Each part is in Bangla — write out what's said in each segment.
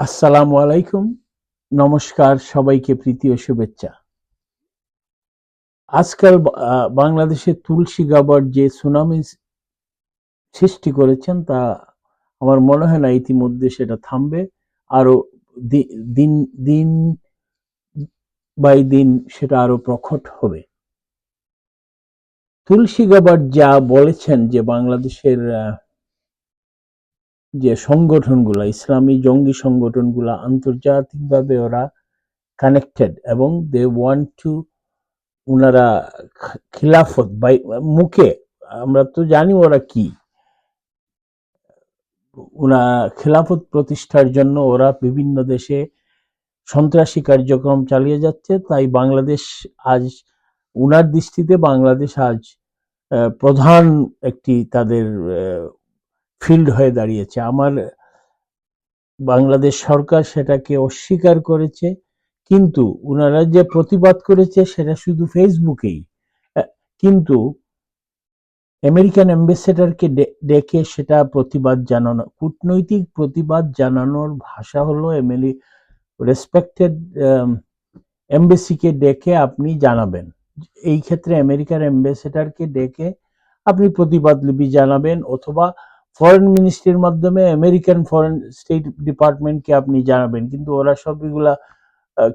আসসালামু আলাইকুম। নমস্কার সবাইকে প্রীতি ও শুভেচ্ছা। আজকাল বাংলাদেশে তুলসী গাবার যে সুনামি সৃষ্টি করেছেন তা আমার মনে হয় না ইতিমধ্যে সেটা থামবে। আরও দিন দিন বাই দিন সেটা আরও প্রকট হবে। তুলসী গাবার যা বলেছেন যে বাংলাদেশের আহ, যে সংগঠনগুলা, ইসলামী জঙ্গি সংগঠনগুলা আন্তর্জাতিকভাবে ওরা কানেক্টেড এবং দে ওয়ান্ট টু ওনারা খিলাফত বাই মুখে, আমরা তো জানি ওরা কি। ওরা খেলাফত প্রতিষ্ঠার জন্য ওরা বিভিন্ন দেশে সন্ত্রাসী কার্যক্রম চালিয়ে যাচ্ছে, তাই বাংলাদেশ আজ, উনার দৃষ্টিতে বাংলাদেশ আজ প্রধান একটি তাদের ফিল্ড হয়ে দাঁড়িয়েছে। আমার বাংলাদেশ সরকার সেটাকে অস্বীকার করেছে, কিন্তু ওনারা যে প্রতিবাদ করেছে সেটা শুধু ফেসবুকেই। কিন্তু আমেরিকান অ্যাম্বাসেডারকে ডেকে সেটা প্রতিবাদ জানানো, কূটনৈতিক প্রতিবাদ জানানোর ভাষা হলো এমএলএ রেসপেক্টেড এমবেসিকে ডেকে আপনি জানাবেন। এই ক্ষেত্রে আমেরিকার অ্যাম্বাসেডারকে ডেকে আপনি প্রতিবাদ লিপি জানাবেন অথবা ফরেন মিনিস্ট্রির মাধ্যমে আমেরিকান ফরেন স্টেট ডিপার্টমেন্টকে আপনি জানাবেন, কিন্তু ওরা সব এগুলা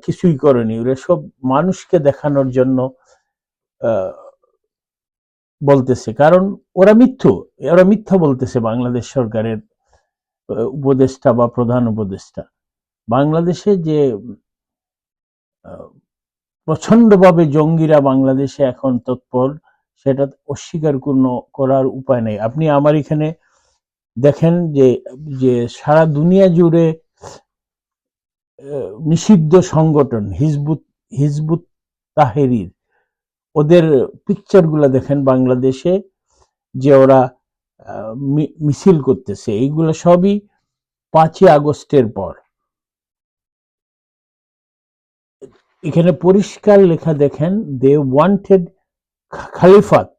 কিছুই করেনি। ওরা সব মানুষকে দেখানোর জন্য বলতেছে। কারণ ওরা মিথ্যু, ওরা মিথ্যা বলতেছে বাংলাদেশ সরকারের উপদেষ্টা বা প্রধান উপদেষ্টা। বাংলাদেশে যে প্রচন্ডভাবে জঙ্গিরা বাংলাদেশে এখন তৎপর, সেটা অস্বীকার করার উপায় নেই। আপনি আমার এখানে দেখেন যে যে সারা দুনিয়া জুড়ে নিষিদ্ধ সংগঠন, হিজবুত হিজবুত তাহেরির, ওদের পিকচারগুলা দেখেন বাংলাদেশে যে ওরা মিছিল করতেছে। এইগুলো সবই পাঁচই আগস্টের পর। এখানে পরিষ্কার লেখা দেখেন দে ওয়ান্টেড খালিফাত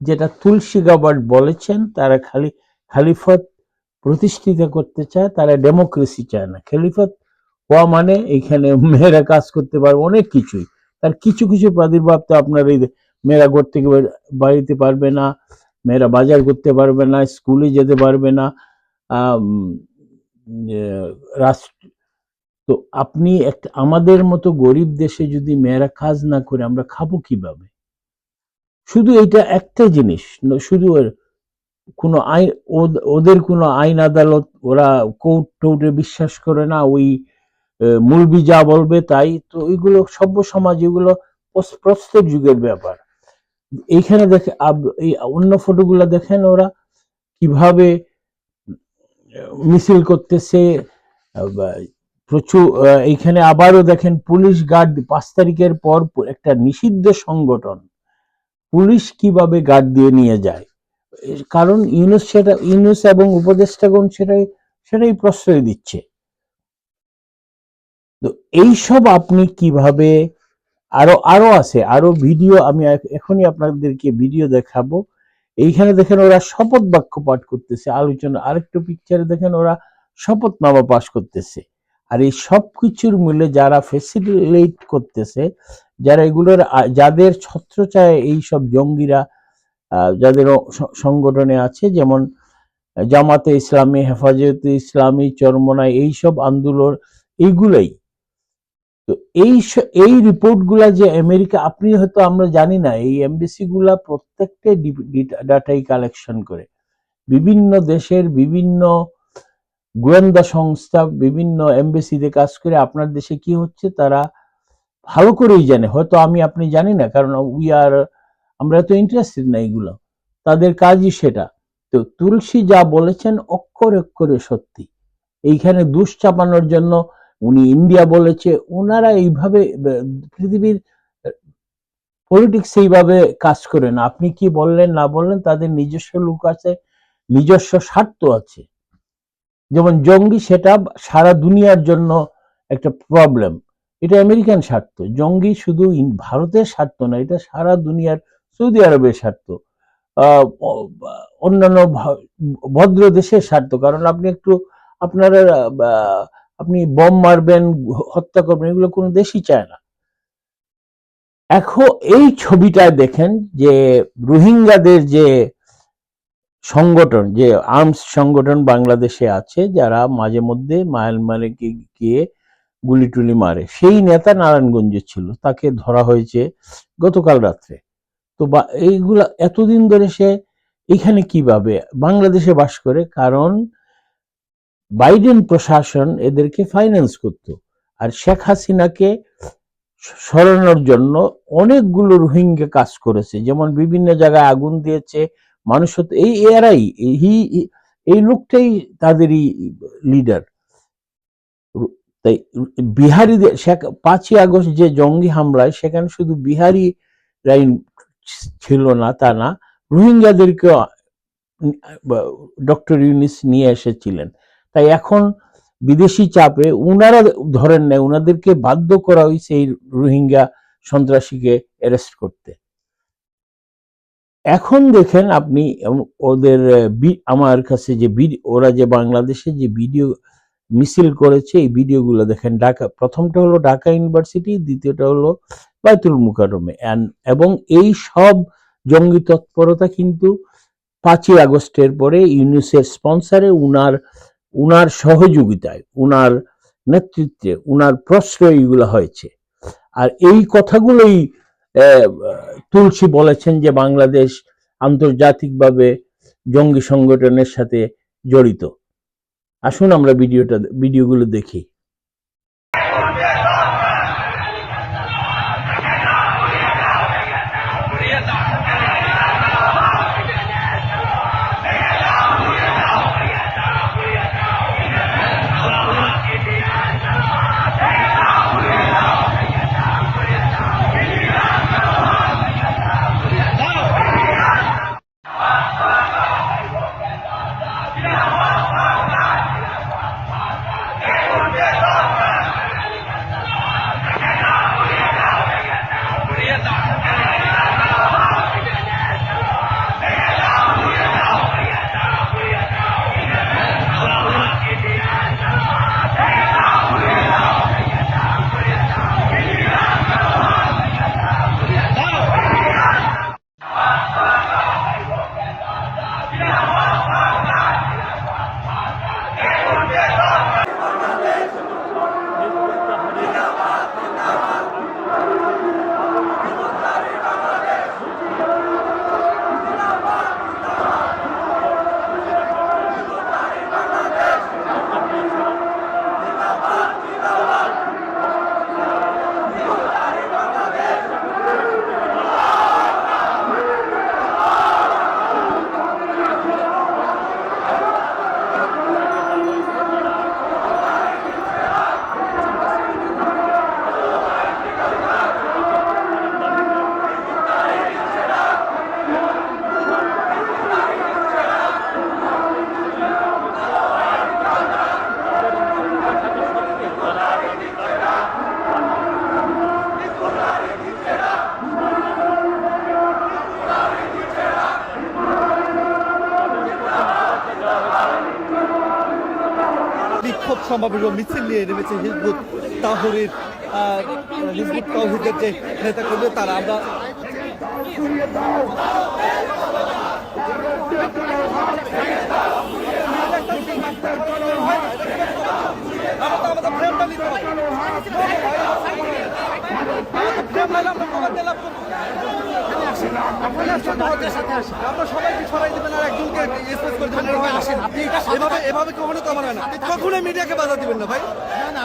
যেটা তুলসী গাবার্ড বলেছেন, তারা খালি খালিফত প্রতিষ্ঠিত করতে চায় তারা ডেমোক্রেসি চায় না। খালিফত হওয়া মানে এখানে মেয়েরা কাজ করতে পারবে অনেক কিছুই। তার কিছু কিছু প্রাদুর্ভাব তো আপনার এই মেয়েরা ঘর থেকে বাড়িতে পারবে না, মেয়েরা বাজার করতে পারবে না স্কুলে যেতে পারবে না রাষ্ট্র, তো আপনি একটা আমাদের মতো গরিব দেশে যদি মেয়েরা কাজ না করে, আমরা খাব কীভাবে? শুধু এটা একটা জিনিস, শুধু কোনো আইন ওদের কোনো আইন আদালত ওরা কোর্ট টোর্টে বিশ্বাস করে না, ওই মুলবি যা বলবে তাই। তো ওইগুলো সভ্য সমাজ, এগুলো প্রস- প্রস্তর যুগের ব্যাপার। এইখানে দেখে এই অন্য ফটোগুলো দেখেন ওরা কীভাবে মিছিল করতেছে। প্রচুর এইখানে আবারও দেখেন পুলিশ গার্ড, পাঁচ তারিখের পর একটা নিষিদ্ধ সংগঠন। পুলিশ কীভাবে গার্ড দিয়ে নিয়ে যায়? কারণ ইউনুস সেটা, ইউনুস এবং উপদেষ্টাগণ সেটাই সেটাই প্রশ্রয় দিচ্ছে। তো এইসব আপনি কীভাবে, আরও আরও আছে, আরও ভিডিও আমি এখনই আপনাদেরকে ভিডিও দেখাবো। এইখানে দেখেন ওরা শপথ বাক্য পাঠ করতেছে, আলোচনা, আরেকটু পিকচারে দেখেন ওরা শপথ শপথনামা পাশ করতেছে। আর এই সব কিছুর মূলে যারা ফেসিলিট করতেছে, যারা এগুলোর যাদের ছত্রছায় এই সব জঙ্গিরা যাদের সংগঠনে আছে, যেমন জামাতে ইসলামী, হেফাজতে ইসলামী চরমনাই এইসব আন্দোলন, এইগুলাই। তো এই এই রিপোর্টগুলা যে আমেরিকা, আপনি হয়তো আমরা জানি না, এই এমবিসি গুলা প্রত্যেকটা ডাটাই কালেকশন করে। বিভিন্ন দেশের বিভিন্ন গোয়েন্দা সংস্থা, বিভিন্ন এমবেসিতে কাজ করে আপনার দেশে কি হচ্ছে, তারা ভালো করেই জানে। হয়তো আমি, আপনি জানি না, কারণ উই আর আমরা তো ইন্টারেস্টেড না এগুলো তাদের কাজই সেটা। তো তুলসী যা বলেছেন অক্ষরে অক্ষরে সত্যি। এইখানে দুষ চাপানোর জন্য উনি ইন্ডিয়া বলেছে, ওনারা এইভাবে পৃথিবীর পলিটিক্স এইভাবে কাজ করেন আপনি কি বললেন, না বললেন, তাদের নিজস্ব লোক আছে, নিজস্ব স্বার্থ আছে। যেমন জঙ্গি, সেটা সারা দুনিয়ার জন্য একটা প্রবলেম এটা আমেরিকান স্বার্থ। জঙ্গি শুধু ভারতের স্বার্থ না, এটা সারা দুনিয়ার সৌদি আরবের স্বার্থ। অন্যান্য ভদ্র দেশের স্বার্থ। কারণ আপনি একটু আপনারা আপনি বম মারবেন, হত্যা করবেন, এগুলো কোনো দেশই চায় না। এখন এই ছবিটায় দেখেন যে রোহিঙ্গাদের যে সংগঠন, যে আর্মস সংগঠন বাংলাদেশে আছে, যারা মাঝে মধ্যে মায়ানমারে গিয়ে গুলি টুলি মারে, সেই নেতা নারায়ণগঞ্জে ছিল। তাকে ধরা হয়েছে গতকাল রাত্রে। তো বা এইগুলা এতদিন ধরে সে এখানে কীভাবে বাংলাদেশে বাস করে? কারণ বাইডেন প্রশাসন এদেরকে ফাইন্যান্স করত। আর শেখ হাসিনাকে সরানোর জন্য অনেকগুলো রোহিঙ্গা কাজ করেছে। যেমন বিভিন্ন জায়গায় আগুন দিয়েছে, মানুষ এই এরাই, হি এই লোকটাই তাদেরই লিডার তাই বিহারিদের, শেখ- পাঁচই আগস্ট যে জঙ্গি হামলায় সেখানে শুধু বিহারি ছিল না, তা না। রোহিঙ্গাদেরকে ডক্টর ইউনিস নিয়ে এসেছিলেন। তাই এখন বিদেশি চাপে উনারা ধরেন না উনাদেরকে বাধ্য করা হয়েছে এই রোহিঙ্গা সন্ত্রাসীকে অ্যারেস্ট করতে। এখন দেখেন আপনি, ওদের আমার কাছে যে ওরা যে বাংলাদেশে যে ভিডিও মিছিল করেছে, এই ভিডিওগুলো দেখেন, ঢাকা, প্রথমটা হলো ঢাকা ইউনিভার্সিটি, দ্বিতীয়টা হলো বাইতুল মুকাররমে। And- এবং এই সব জঙ্গি তৎপরতা কিন্তু পাঁচই আগস্টের পরে ইউনিসের স্পন্সারে উনার উনার সহযোগিতায়, উনার নেতৃত্বে, উনার প্রশ্রয় এগুলো হয়েছে। আর এই কথাগুলোই তুলসী বলেছেন যে বাংলাদেশ আন্তর্জাতিকভাবে জঙ্গি সংগঠনের সাথে জড়িত। আসুন আমরা ভিডিওটা ভিডিওগুলো দেখি। ও মিছিল নিয়ে নেমেছে হিজবুত তাহরির হিজবুত তাহিদের যে নেতাকর্মী, তারা আমরা আমাদের ফ্রেমটা নিতে হবে। প্রমাণ লাভ করব। সবাইকে সরাই দিবেন আর একজনকে স্পেস করে দিবেন। এরকম হয় না। এভাবে এভাবে কখনো তো হয় না। কখনোই মিডিয়াকে বাধা দিবেন না ভাই।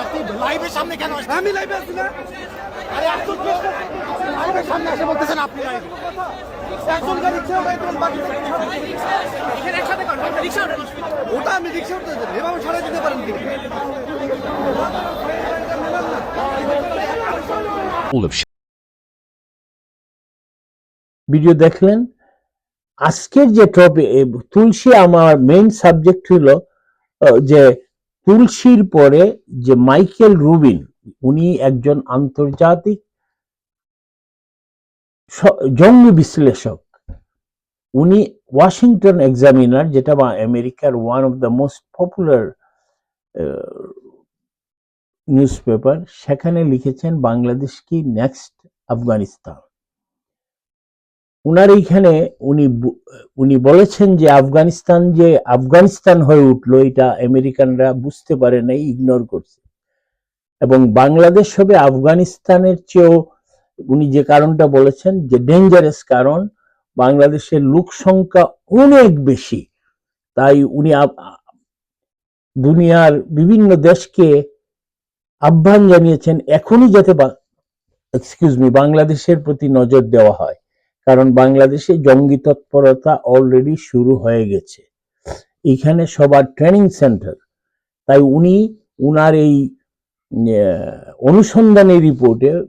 আপনি লাইভের সামনে কেন? আমি লাইভে আছি না। আরে একজন লাইভের সামনে এসে বলতেছেন আপনি বাকি এখানে একসাথে করেন, ওটা আমি রিক্সা উঠতে দেবো। এভাবে সরাই দিতে পারেন কি? All of ভিডিও দেখলেন। আজকের যে টপিক তুলসী আমার মেইন সাবজেক্ট হলো যে তুলসীর পরে যে মাইকেল রুবিন, উনি একজন আন্তর্জাতিক জঙ্গি বিশ্লেষক। উনি ওয়াশিংটন এক্সামিনার যেটা আমেরিকার one of the most popular news paper সেখানে লিখেছেন বাংলাদেশ কি নেক্সট আফগানিস্তান। উনার এইখানে উনি উনি বলেছেন যে আফগানিস্তান যে আফগানিস্তান হয়ে উঠল, এটা আমেরিকানরা বুঝতে পারে নাই ইগনোর করছে। এবং বাংলাদেশ হবে আফগানিস্তানের চেয়েও, উনি যে কারণটা বলেছেন যে ডেঞ্জারাস কারণ, বাংলাদেশের লোক সংখ্যা অনেক বেশি। তাই উনি দুনিয়ার বিভিন্ন দেশকে আহ্বান জানিয়েছেন, এখনই যাতে এক্সকিউজ মি বাংলাদেশের প্রতি নজর দেওয়া হয়। কারণ বাংলাদেশে জঙ্গি তৎপরতা অলরেডি শুরু হয়ে গেছে। এখানে সবার ট্রেনিং সেন্টার তাই উনি উনার এই অনুসন্ধানী রিপোর্টে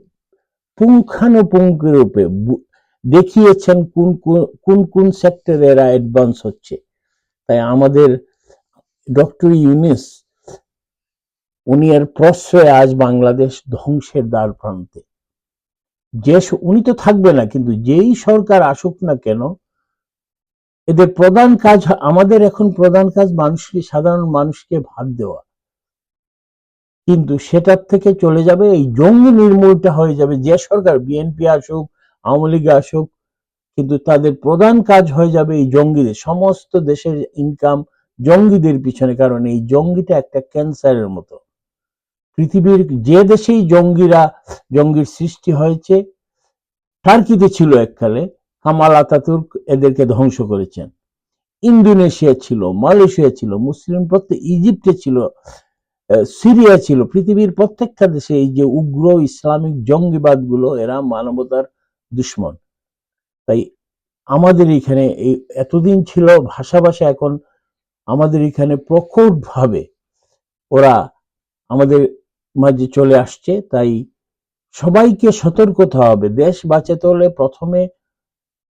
পুঙ্খানুপুঙ্খ রূপে দেখিয়েছেন কোন- কোন কোন সেক্টরে এরা অ্যাডভান্স হচ্ছে। তাই আমাদের ডক্টর ইউনিস, উনি এর প্রশ্রয়ে আজ বাংলাদেশ ধ্বংসের দ্বার প্রান্তে। যে উনি তো থাকবে না, কিন্তু যেই সরকার আসুক না কেন, এদের প্রধান কাজ আমাদের এখন প্রধান কাজ মানুষকে, সাধারণ মানুষকে ভাত দেওয়া। কিন্তু সেটার থেকে চলে যাবে, এই জঙ্গি নির্মূলটা হয়ে যাবে, যে সরকার বিএনপি আসুক, আওয়ামী লীগ আসুক, কিন্তু তাদের প্রধান কাজ হয়ে যাবে এই জঙ্গিদের, সমস্ত দেশের ইনকাম জঙ্গিদের পিছনে, কারণ এই জঙ্গিটা একটা ক্যান্সারের মতো। পৃথিবীর যে দেশেই জঙ্গিরা, জঙ্গির সৃষ্টি হয়েছে, টার্কিতে ছিল এককালে, কামাল আতাতুর্ক এদেরকে ধ্বংস করেছেন। ইন্দোনেশিয়া ছিল, মালয়েশিয়া ছিল, মুসলিম প্রত্যেক, ইজিপ্টে ছিল সিরিয়া ছিল, পৃথিবীর প্রত্যেকটা দেশে এই যে উগ্র ইসলামিক জঙ্গিবাদগুলো এরা মানবতার দুশ্মন। তাই আমাদের এখানে এই এতদিন ছিল ভাষা ভাষা এখন আমাদের এখানে প্রকট ভাবে ওরা আমাদের মাঝে চলে আসছে, তাই সবাইকে সতর্ক হতে হবে। দেশ বাঁচাতে হলে প্রথমে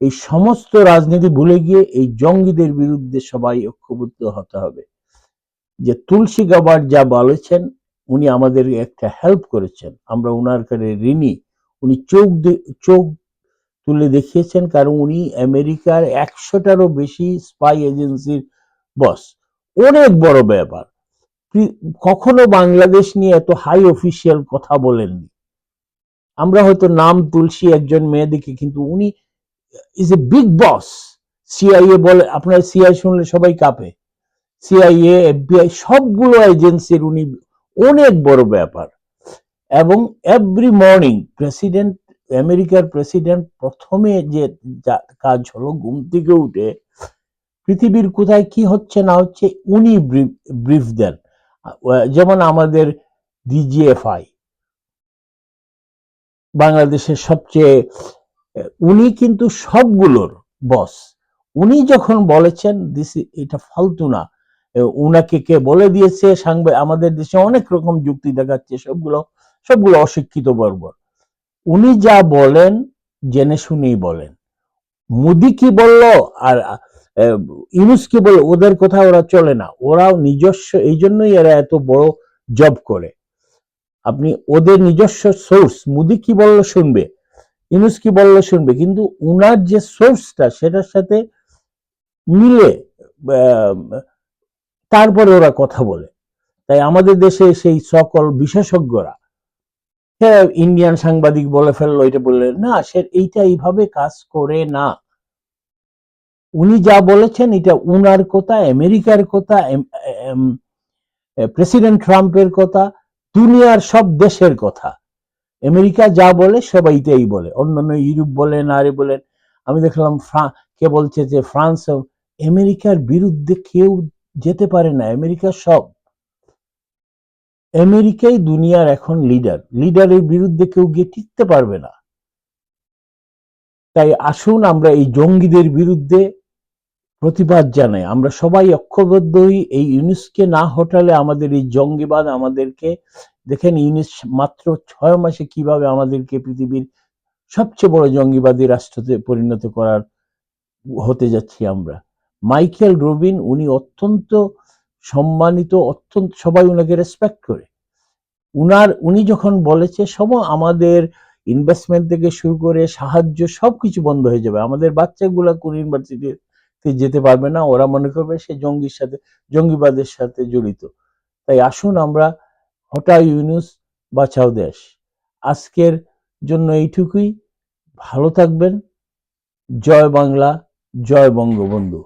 এই সমস্ত রাজনীতি ভুলে গিয়ে এই জঙ্গিদের বিরুদ্ধে সবাই ঐক্যবদ্ধ হতে হবে। যে তুলসী গাবার যা বলেছেন, উনি আমাদের একটা হেল্প করেছেন। আমরা উনার কাছে ঋণী। উনি চোখ চোখ তুলে দেখিয়েছেন, কারণ উনি আমেরিকার একশোটারও বেশি স্পাই এজেন্সির বস অনেক বড় ব্যাপার। কখনো বাংলাদেশ নিয়ে এত হাই অফিসিয়াল কথা বলেননি। আমরা হয়তো নাম তুলসী একজন মেয়ে দেখি, কিন্তু উনি is a big boss CIA বলে, আপনার সিআই শুনলে সবাই কাঁপে। সিআইএ এফবিআই সবগুলো এজেন্সির উনি অনেক বড় ব্যাপার। এবং এভরি মর্নিং প্রেসিডেন্ট আমেরিকার প্রেসিডেন্ট প্রথমে যে কাজ হলো, ঘুম থেকে উঠে, পৃথিবীর কোথায় কি হচ্ছে না হচ্ছে, উনি ব্রিফ দেন। যেমন আমাদের ডিজিএফআই বাংলাদেশের সবচেয়ে, উনি কিন্তু সবগুলোর বস উনি যখন বলেছেন দিস এটা ফালতু না। উনাকে কে বলে দিয়েছে সাংবাদ আমাদের দেশে অনেক রকম যুক্তি দেখাচ্ছে, সবগুলো সবগুলো অশিক্ষিত বর্বর। উনি যা বলেন, জেনে শুনেই বলেন। মোদি কি বলল, আর আহ, ইউনুস কি বলল ওদের কথা ওরা চলে না। ওরাও নিজস্ব এই জন্যই এরা এত বড় জব করে। আপনি ওদের নিজস্ব সোর্স মুদি কি বলল শুনবে? ইউনুস কি বলল শুনবে? কিন্তু উনার যে সোর্সটা সেটার সাথে মিলে তারপরে ওরা কথা বলে। তাই আমাদের দেশে সেই সকল বিশেষজ্ঞরা হ্যাঁ ইন্ডিয়ান সাংবাদিক বলে ফেলল এটা বললে না সে এইটা এইভাবে কাজ করে না। উনি যা বলেছেন, এটা উনার কথা, আমেরিকার কথা প্রেসিডেন্ট ট্রাম্পের কথা, দুনিয়ার সব দেশের কথা। আমেরিকা যা বলে, সবাই এটাই বলে। অন্যান্য ইউরোপ বলেন, আরে বলেন, আমি দেখলাম কে বলছে যে ফ্রান্স, আমেরিকার বিরুদ্ধে কেউ যেতে পারে না, আমেরিকা সব। আমেরিকাই দুনিয়ার এখন লিডার। লিডারের বিরুদ্ধে কেউ গিয়ে টিকতে পারবে না। তাই আসুন, আমরা এই জঙ্গিদের বিরুদ্ধে প্রতিবাদ জানাই। আমরা সবাই ঐক্যবদ্ধ হই এই ইউনিসকে না হটালে আমাদের এই জঙ্গিবাদ আমাদেরকে, দেখেন ইউনিস মাত্র ছয় মাসে কীভাবে আমাদেরকে পৃথিবীর সবচেয়ে বড় জঙ্গিবাদী রাষ্ট্রতে পরিণত করার হতে যাচ্ছি আমরা। মাইকেল রবিন, উনি অত্যন্ত সম্মানিত, অত্যন্ত, সবাই উনাকে রেসপেক্ট করে। উনার, উনি যখন বলেছে সব আমাদের ইনভেস্টমেন্ট থেকে শুরু করে সাহায্য সবকিছু বন্ধ হয়ে যাবে। আমাদের বাচ্চাগুলা কোন ইউনিভার্সিটিতে যেতে পারবে না। ওরা মনে করবে সে জঙ্গির সাথে, জঙ্গিবাদের সাথে জড়িত। তাই আসুন আমরা হটা ইউনুস, বাঁচাও দেশ। আজকের জন্য এইটুকুই। ভালো থাকবেন। জয় বাংলা, জয় বঙ্গবন্ধু।